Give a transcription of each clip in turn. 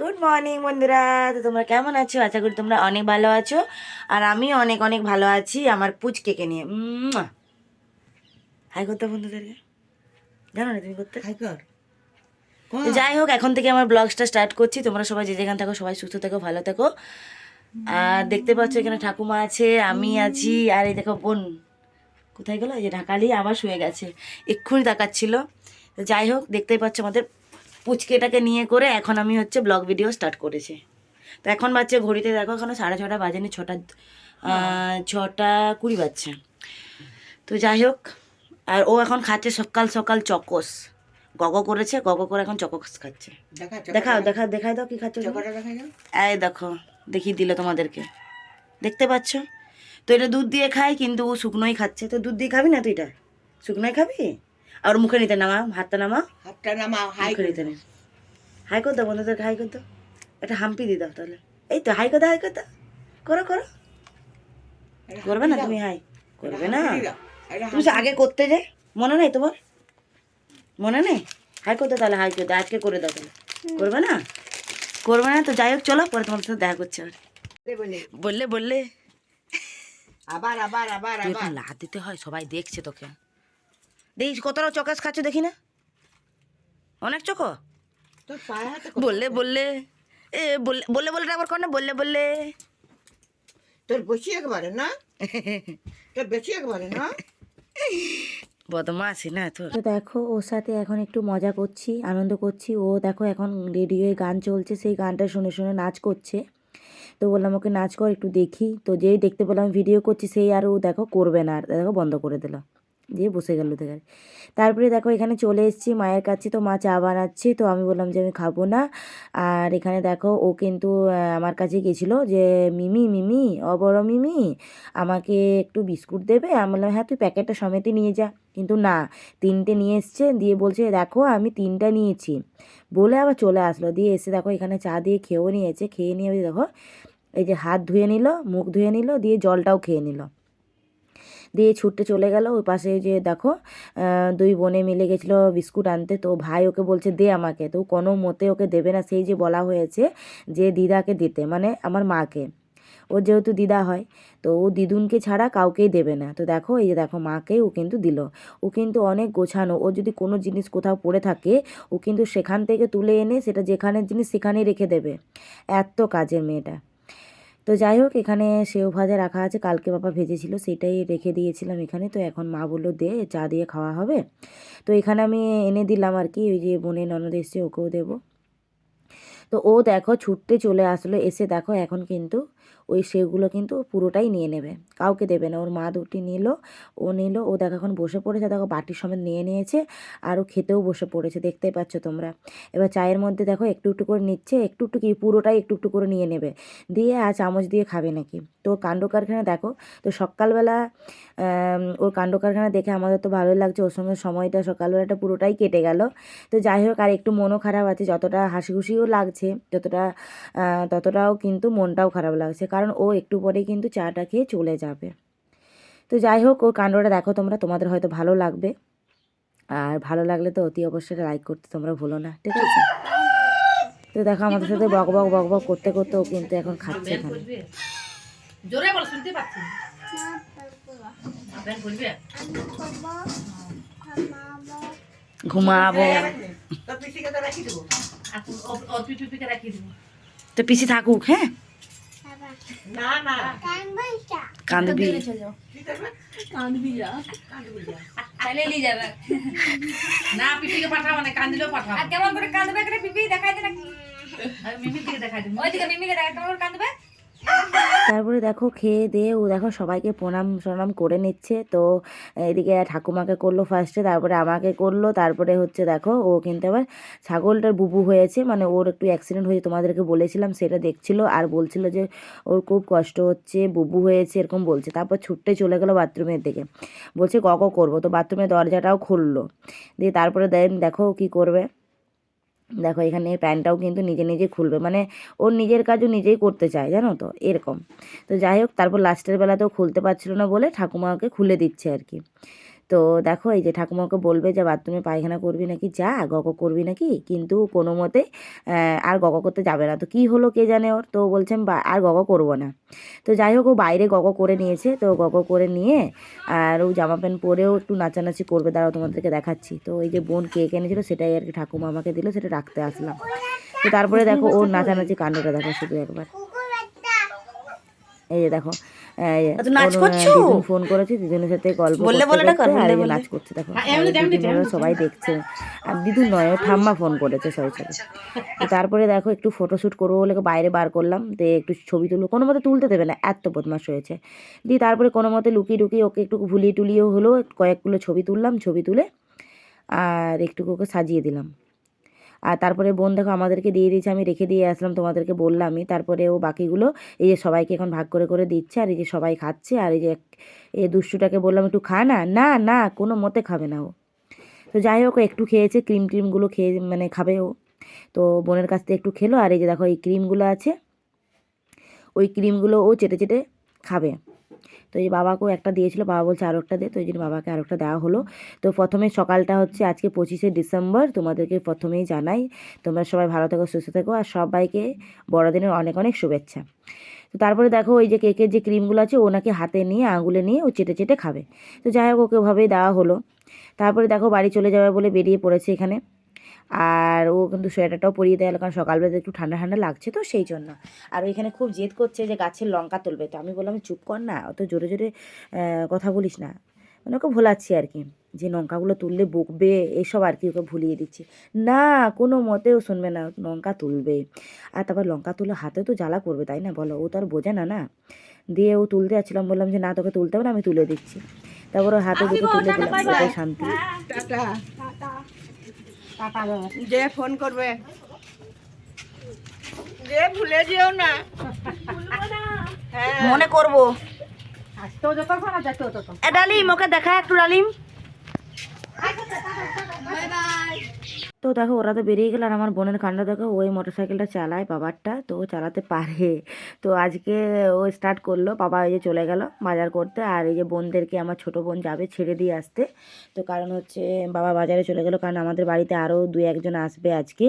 Good morning বন্ধুরা। তো তোমরা কেমন আছো? আশা করি তোমরা অনেক ভালো আছো। আর আমি অনেক অনেক ভালো আছি আমার পুচকেকে নিয়ে। হাই করতে বন্ধুদেরকে জানো না তুমি করতে? হাই কর। যাই হোক এখন থেকে আমার ব্লগসটা স্টার্ট করছি। তোমরা সবাই যে যেখানে থাকো সবাই সুস্থ থেকো ভালো থেকো। আর দেখতে পাচ্ছ এখানে ঠাকুমা আছে আমি আছি। আর এই দেখো বোন কোথায় গেলো? এই যে ঢাকালি আবার শুয়ে গেছে। এক্ষুনি তাকাচ্ছিল। যাই হোক দেখতেই পাচ্ছ আমাদের পুচকেটাকে নিয়ে করে এখন আমি হচ্ছে ব্লগ ভিডিও স্টার্ট করেছি। তো এখন বাচ্চা ঘড়িতে দেখো এখনও সাড়ে ছটা বাজেনি ছটা ছটা কুড়ি বাজছে। তো যাই হোক আর ও এখন খাচ্ছে সকাল সকাল চকোস। গগ করেছে গগ করে এখন চকোস খাচ্ছে। দেখা দেখাও দেখা দেখাই দাও কি খাচ্ছ এই দেখো দেখিয়ে দিল তোমাদেরকে। দেখতে পাচ্ছ? তো এটা দুধ দিয়ে খাই কিন্তু ও শুকনোই খাচ্ছে। তো দুধ দিয়ে খাবি না তুই এটা? শুকনোই খাবি? আর মুখে নিতে নামা হাতটা নামা। হাতটা নামাও হাই করে নিতে হাই করতো বন্ধুদেরকে হাই করতো একটা হাম্পি দিয়ে দাও তাহলে। এই তো হাই করতো হাই করতো করো করো। করবে না তুমি হাই? করবে না। তুমি আগে করতে যে। মনে নেই তোমার? মনে নেই? হাই করতে তাহলে হাই করতে আজকে করে দাও তাহলে। করবে না? করবে না তো যাই হোক চলো পরে তোমার সাথে দেখা করছে আর বললে বললে। আবার আবার আবার আবার। দিতে হয় সবাই দেখছে তোকে। দেখিস কতটা চকাস খাচ্ছ দেখি না? অনেক চকো? তোর পায়ে হাতে বললে বললে এ বললে বললে বললে আবার কর না বললে বললে। তোর বেশি একবারে না? তোর বেশি একবারে না? বদমাসি না তো দেখো ওর সাথে এখন একটু মজা করছি আনন্দ করছি। ও দেখো এখন রেডিওয়ে গান চলছে সেই গানটা শুনে শুনে নাচ করছে। তো বললাম ওকে নাচ কর একটু দেখি। তো যেই দেখতে পেলাম ভিডিও করছি সেই আর ও দেখো করবে না আর দেখো বন্ধ করে দিল। দিয়ে বসে গেল থেকে তারপরে দেখো এখানে চলে এসেছি, মায়ের কাছে তো মা চা বানাচ্ছে, তো আমি বললাম যে আমি খাব না। আর এখানে দেখো ও কিন্তু আমার কাছে গেছিল যে, মিমি মিমি অ বড় মিমি, আমাকে একটু বিস্কুট দেবে? আমি বললাম হ্যাঁ তুই প্যাকেটটা সমেতই নিয়ে যা। কিন্তু না, তিনটে নিয়ে এসছে, দিয়ে বলছে, দেখো, আমি তিনটা নিয়েছি। বলে আবার চলে আসলো, দিয়ে এসে দেখো এখানে চা দিয়ে খেয়েও নিয়েছে, খেয়ে নিয়ে দেখো, এই যে হাত ধুয়ে নিল, মুখ ধুয়ে নিল, দিয়ে জলটাও খেয়ে নিল। দিয়ে ছুটতে চলে গেল। ওই পাশে যে দেখো দুই বোনে মিলে গেছিল বিস্কুট আনতে। তো ভাই ওকে বলছে, দে আমাকে। তো ও কোনো মতে ওকে দেবে না। সেই যে বলা হয়েছে যে দিদাকে দিতে মানে আমার মাকে। ওর যেহেতু দিদা হয়, তো ও দিদুনকে ছাড়া কাউকেই দেবে না। তো দেখো, এই যে দেখো, মাকে ও কিন্তু দিল। ও কিন্তু অনেক গোছানো। ও যদি কোনো জিনিস কোথাও পড়ে থাকে, ও কিন্তু সেখান থেকে তুলে এনে সেটা যেখানের জিনিস সেখানেই রেখে দেবে। এত কাজের মেয়েটা। তো যাই হোক, এখানে সেও ভাজা রাখা আছে, কালকে বাবা ভেজেছিল সেটাই রেখে দিয়েছিলাম এখানে। তো এখন মা বলল, দে, চা দিয়ে খাওয়া হবে। তো এখানে আমি এনে দিলাম আর কি, ওই যে বোনের ননদ এসছে, ওকেও দেবো। তো ও দেখো ছুটতে চলে আসলো, এসে দেখো এখন কিন্তু ওই সেগুলো কিন্তু পুরোটাই নিয়ে নেবে। কাউকে দেবে না। ওর মা দুটি নিল, ও নিল, ও দেখো এখন বসে পড়েছে। দেখো বাটির সমেত নিয়ে নিয়েছে আরও খেতেও বসে পড়েছে দেখতেই পাচ্ছ তোমরা। এবার চায়ের মধ্যে দেখো একটু একটু করে নিচ্ছে, একটু একটু কি পুরোটাই একটু একটু করে নিয়ে নেবে। দিয়ে আর চামচ দিয়ে খাবে নাকি? তো কাণ্ড কারখানা দেখো, তো সকালবেলা ওর কাণ্ড কারখানা দেখে আমাদের তো ভালোই লাগছে। ওর সঙ্গে সময়টা সকালবেলাটা পুরোটাই কেটে গেল। তো যাই হোক, আর একটু মনও খারাপ আছে। যতটা হাসি খুশিও লাগছে, যতটা ততটাও কিন্তু মনটাও খারাপ লাগছে। কারণ ও একটু পরেই কিন্তু চাটা খেয়ে চলে যাবে। তো যাই হোক ওর কাণ্ডটা দেখো তোমরা তোমাদের হয়তো ভালো লাগবে। আর ভালো লাগলে তো অতি অবশ্যই লাইক করতে তোমরা ভুলো না ঠিক আছে? তো দেখো আমাদের সাথে বক বক বক বক করতে করতে ও কিন্তু এখন খাচ্ছে এখানে। জোরে বল শুনতে পাচ্ছি না। ব্যান করবে ঘুমাবো তো পিসি থাকুক হ্যাঁ? না না। কাঁদবি কি করবে কাঁদবি যা তাহলে লি যাবে না পিপিকে পাঠাবো না কান্দিলেও পাঠাবো আর কেমন করে কাঁদবে করে পিপি দেখাই দে মিমির দিকে দেখাই দেবো। ওইদিকে মিমিকে দেখাই কেমন করে কাঁদবে? তারপরে দেখো খেয়ে দিয়ে ও দেখো সবাইকে প্রণাম সনাম করে নিচ্ছে। তো এদিকে ঠাকুমাকে করল ফার্স্টে তারপরে আমাকে করল, তারপরে হচ্ছে দেখো ও কিন্তু আবার ছাগলটার বুবু হয়েছে। মানে ওর একটু অ্যাক্সিডেন্ট হয়েছে, তোমাদেরকে বলেছিলাম, সেটা দেখছিল আর বলছিল যে ওর খুব কষ্ট হচ্ছে, বুবু হয়েছে, এরকম বলছে। তারপর ছুটতে চলে গেলো বাথরুমের দিকে। বলছে কক করব। তো বাথরুমের দরজাটাও খুললো। দিয়ে তারপরে দেন দেখো কি করবে। দেখো এখানে প্যান্টটাও কিন্তু নিজে নিজে খুলবে মানে ওর নিজের কাজও নিজেই করতে চায়, জানো তো? এরকম। তো যাই হোক, তারপর লাস্টের বেলাতেও খুলতে পারছিল না বলে ঠাকুমাকে খুলে দিচ্ছে আর কি। তো দেখো এই যে ঠাকুমাকে বলবে যে, বাথরুমে পায়খানা করবি নাকি? যা, গগ করবি নাকি? কিন্তু কোনো মতে আর গগ করতে যাবে না। তো কি হলো কে জানে ওর? তো বলছেন আর গগ করব না। তো যাই হোক, ও বাইরে গগ করে নিয়েছে। তো গগ করে নিয়ে, আর ও জামা প্যান্ট পরেও একটু নাচানাচি করবে। দাঁড়াও, তোমাদেরকে দেখাচ্ছি। তো এই যে বোন কেক এনেছিল, সেটাই আর কি ঠাকুমা আমাকে দিল, সেটা রাখতে আসলাম। তো তারপরে দেখো ওর নাচানাচি কাণ্ডটা দেখো শুধু একবার। এই যে দেখো নাচ করছ? ফোন করেছে দিদুনের সাথে গল্প বললে বলে না আর বললে এই যে বলে। নাচ করছে দেখো। হ্যাঁ, সবাই দেখছে। আর দিদুন নয় ঠাম্মা ফোন করেছে সবাই সাথে তারপরে দেখো একটু ফটোশ্যুট করব বলে বাইরে বার করলাম। তো একটু ছবি তুলবো কোনো মতে তুলতে দেবে না এত বদমাস হয়েছে। দিয়ে তারপরে কোনো মতে লুকিয়ে টুকিয়ে ওকে একটু ভুলিয়ে টুলিয়েও হলো কয়েকগুলো ছবি তুললাম ছবি তুলে আর একটু ওকে সাজিয়ে দিলাম। আর তারপরে বোন দেখো আমাদেরকে দিয়ে দিয়েছে, আমি রেখে দিয়ে আসলাম, তোমাদেরকে বললামই। তারপরে ও বাকিগুলো, এই যে সবাইকে এখন ভাগ করে করে দিচ্ছে, আর এই যে সবাই খাচ্ছে, আর এই যে এই দুষ্টুটাকে বললাম, একটু খা না না না, কোনো মতে খাবে না ও। তো যাই হোক একটু খেয়েছে, ক্রিম ক্রিমগুলো খেয়ে মানে খাবে ও। তো বোনের কাছ থেকে একটু খেলো, আর এই যে দেখো, এই ক্রিমগুলো আছে, ওই ক্রিমগুলো ও চেটে চেটে খাবে। তো এই বাবাকেও একটা দিয়েছিল, বাবা বলছে আরও একটা দে, তো এই জন্য বাবাকে আরও একটা দেওয়া হলো। তো প্রথমে সকালটা হচ্ছে আজকে পঁচিশে ডিসেম্বর, তোমাদেরকে প্রথমেই জানাই। তোমরা সবাই ভালো থেকো, সুস্থ থেকো, আর সবাইকে বড়দিনের অনেক অনেক শুভেচ্ছা। তো তারপরে দেখো ওই যে কেকের যে ক্রিমগুলো আছে ওনাকে হাতে নিয়ে, আঙুলে নিয়ে ও চেটে চেটে খাবে। তো যাই হোক, ওকে ওভাবেই দেওয়া হলো। তারপরে দেখো বাড়ি চলে যাবে বলে বেরিয়ে পড়েছে এখানে। আর ও কিন্তু সোয়েটারটাও পরিয়ে দেয় কারণ সকালবেলা একটু ঠান্ডা ঠান্ডা লাগছে তো সেই জন্য। আর ওইখানে খুব জেদ করছে যে গাছের লঙ্কা তুলবে। তো আমি বললাম চুপ কর না অত জোরে জোরে কথা বলিস না। মানে ওকে ভোলাচ্ছি আর কি যে লঙ্কাগুলো তুললে বকবে এসব আর কি ওকে ভুলিয়ে দিচ্ছি। না কোনো মতেও শুনবে না লঙ্কা তুলবে। আর তারপর লঙ্কা তুলে হাতে তো জ্বালা করবে তাই না? বলো ও তো আর বোঝে না না? দিয়ে ও তুলতে যাচ্ছিলাম বললাম যে না তোকে তুলতে হবে না আমি তুলে দিচ্ছি। তারপর ওর হাতে দুটো তুলে দিলাম শান্তি। টাটা। যে ফোন করবে। যে ভুলে যেও না। হ্যাঁ। মনে করব। ডালিম ওকে দেখা একটু ডালিম। দেখো, ওরা তো বেরিয়ে গেল আর আমার বোনের কাণ্ড দেখো, ওই মোটর সাইকেলটা চালায় বাবারটা, তো ও চালাতে পারে। তো আজকে ও স্টার্ট করল, বাবা এই যে চলে গেল বাজার করতে, আর এই যে বোনদেরকে আমার ছোট বোন যাবে ছেড়ে দিয়ে আসতে। তো কারণ হচ্ছে বাবা বাজারে চলে গেল, কারণ আমাদের বাড়িতে আরও দু একজন আসবে আজকে।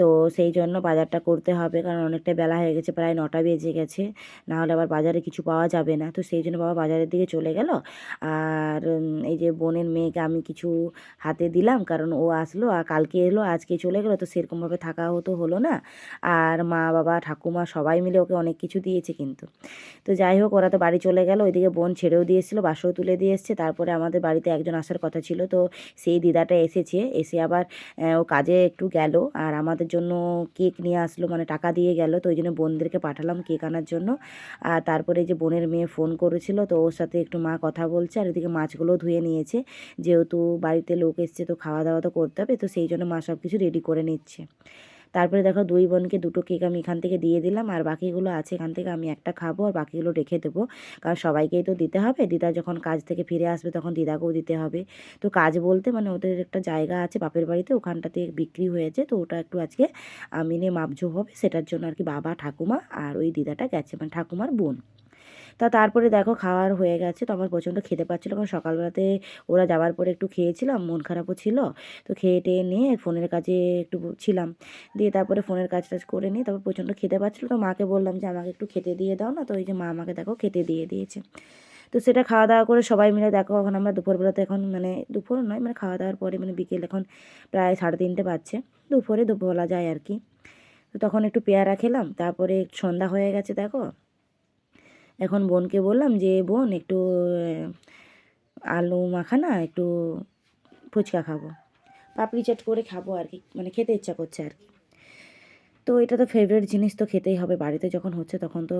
তো সেই জন্য বাজারটা করতে হবে। কারণ অনেকটা বেলা হয়ে গেছে, প্রায় নটা বেজে গেছে। না হলে আবার বাজারে কিছু পাওয়া যাবে না। তো সেই জন্য বাবা বাজারের দিকে চলে গেল। আর এই যে বোনের মেয়েকে আমি কিছু হাতে দিলাম। কারণ ও আসলো আর কালকে এলো, আজকে চলে গেলো। তো সেরকমভাবে থাকা হতো হলো না। আর মা, বাবা, ঠাকুমা সবাই মিলে ওকে অনেক কিছু দিয়েছে কিন্তু। তো যাই হোক, ওরা তো বাড়ি চলে গেল। ওইদিকে বোন ছেড়েও দিয়েছিলো বাসও তুলে দিয়ে এসছে। তারপরে আমাদের বাড়িতে একজন আসার কথা ছিল। তো সেই দিদাটা এসেছে। এসে আবার ও কাজে একটু গেল। আর আমাদের জন্য কেক নিয়ে আসলো মানে টাকা দিয়ে গেল, তো ওই জন্য বোনদেরকে পাঠালাম কেক আনার জন্য। আর তারপরে যে বোনের মেয়ে ফোন করেছিল, তো ওর সাথে একটু মা কথা বলছে, আর এদিকে মাছগুলোও ধুয়ে নিয়েছে। যেহেতু বাড়িতে লোক এসছে, তো খাওয়া দাওয়া তো করতে হবে, তো সেই জন্য মা সব কিছু রেডি করে নিচ্ছে। তারপরে দেখো দুই বোনকে দুটো কেক আমি এখান থেকে দিয়ে দিলাম, আর বাকিগুলো আছে এখান থেকে আমি একটা খাব আর বাকিগুলো রেখে দেবো। কারণ সবাইকেই তো দিতে হবে, দিদা যখন কাজ থেকে ফিরে আসবে তখন দিদাকেও দিতে হবে। তো কাজ বলতে মানে ওদের একটা জায়গা আছে বাপের বাড়িতে, ওখানটাতে বিক্রি হয়েছে। তো ওটা একটু আজকে আমি নিয়ে মাপঝোপ হবে, সেটার জন্য আর কি বাবা ঠাকুমা আর ওই দিদাটা গেছে মানে ঠাকুমার বোন। তা তারপরে দেখো খাওয়ার হয়ে গেছে। তো আমার প্রচণ্ড খেতে পাচ্ছিলো কারণ সকালবেলাতে ওরা যাওয়ার পরে একটু খেয়েছিলাম, মন খারাপও ছিল। তো খেয়ে টেয়ে নিয়ে ফোনের কাজে একটু ছিলাম। দিয়ে তারপরে ফোনের কাজ টাজ করে নিয়ে তারপর প্রচণ্ড খেতে পাচ্ছিলো। তো মাকে বললাম যে, আমাকে একটু খেতে দিয়ে দাও না। তো ওই যে মা আমাকে দেখো খেতে দিয়ে দিয়েছে। তো সেটা খাওয়া দাওয়া করে সবাই মিলে দেখো এখন আমরা দুপুরবেলাতে এখন মানে দুপুর নয় মানে খাওয়া দাওয়ার পরে মানে বিকেল এখন প্রায় সাড়ে তিনটে বাজছে। দুপুরে বলা যায় আর কি। তো তখন একটু পেয়ারা খেলাম, তারপরে সন্ধ্যা হয়ে গেছে দেখো। এখন বোনকে বললাম যে, বোন, একটু আলু মাখা না একটু ফুচকা খাব। পাপড়ি চাট করে খাব আর কি মানে খেতে ইচ্ছা করছে আর কি। তো এটা তো ফেভারিট জিনিস তো খেতেই হবে, বাড়িতে যখন হচ্ছে তখন তো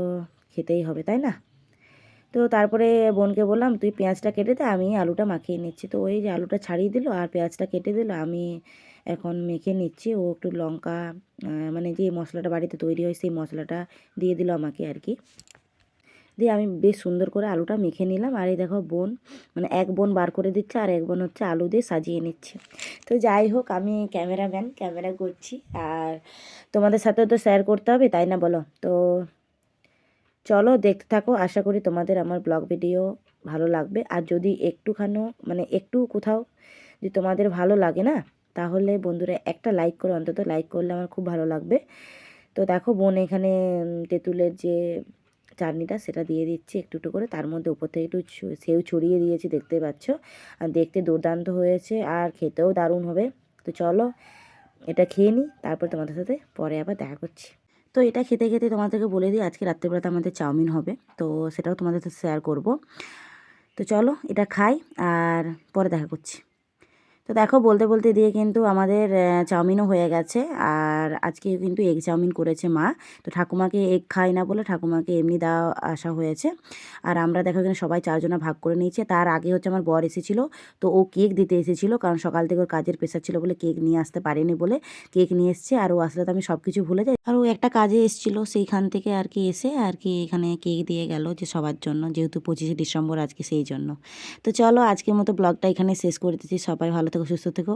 খেতেই হবে, তাই না? তো তারপরে বোনকে বললাম, তুই পেঁয়াজটা কেটে দে, আমি আলুটা মাখিয়ে নিচ্ছি। তো ওই যে আলুটা ছাড়িয়ে দিল আর পেঁয়াজটা কেটে দিল, আমি এখন মেখে নিচ্ছি। ও একটু লঙ্কা মানে যে মশলাটা বাড়িতে তৈরি হয়, সেই মশলাটা দিয়ে দিল আমাকে আর কি। দিয়ে আমি বেশ সুন্দর করে আলুটা মেখে নিলাম। আর এই দেখো বোন মানে এক বোন বার করে দিচ্ছে আর এক বোন হচ্ছে আলু দিয়ে সাজিয়ে নিচ্ছে। তো যাই হোক, আমি ক্যামেরাম্যান, ক্যামেরা করছি। আর তোমাদের সাথেও তো শেয়ার করতে হবে, তাই না বলো? তো চলো দেখতে থাকো, আশা করি তোমাদের আমার ব্লগ ভিডিও ভালো লাগবে। আর যদি একটুখানো মানে একটু কোথাও যদি তোমাদের ভালো লাগে না, তাহলে বন্ধুরা একটা লাইক করে, অন্তত লাইক করলে আমার খুব ভালো লাগবে। তো দেখো বোন এখানে তেঁতুলের যে চাটনিটা সেটা দিয়ে দিচ্ছি একটু একটু করে। তার মধ্যে উপর থেকে একটু সেও ছড়িয়ে দিয়েছি, দেখতে পাচ্ছ? আর দেখতে দুর্দান্ত হয়েছে আর খেতেও দারুণ হবে। তো চলো, এটা খেয়ে নিই, তারপর তোমাদের সাথে পরে আবার দেখা করছি। তো এটা খেতে খেতে তোমাদেরকে বলে দিই, আজকে রাত্রেবেলাতে আমাদের চাউমিন হবে। তো সেটাও তোমাদের সাথে শেয়ার করব। তো চলো, এটা খাই আর পরে দেখা করছি। তো দেখো, বলতে বলতে দিয়ে কিন্তু আমাদের চাউমিনও হয়ে গেছে। আর আজকে কিন্তু এগ চাউমিন করেছে মা। তো ঠাকুমাকে এগ খাই না বলে ঠাকুমাকে এমনি দেওয়া আসা হয়েছে। আর আমরা দেখো এখানে সবাই চারজনা ভাগ করে নিয়েছে। তার আগে হচ্ছে আমার বর এসেছিল। তো ও কেক দিতে এসেছিল। কারণ সকাল থেকে ওর কাজের প্রেশার ছিল বলে কেক নিয়ে আসতে পারেনি বলে কেক নিয়ে এসছে। আর ও আসলে তো আমি সব কিছু ভুলে যাই। আর ও একটা কাজে এসেছিল সেইখান থেকে আর কি এসে আর কি এখানে কেক দিয়ে গেল যে সবার জন্য। যেহেতু পঁচিশে ডিসেম্বর আজকে সেই জন্য। তো চলো আজকের মতো ব্লগটা এখানে শেষ করে দিচ্ছি। সবাই ভালো থেকো সুস্থ থেকো।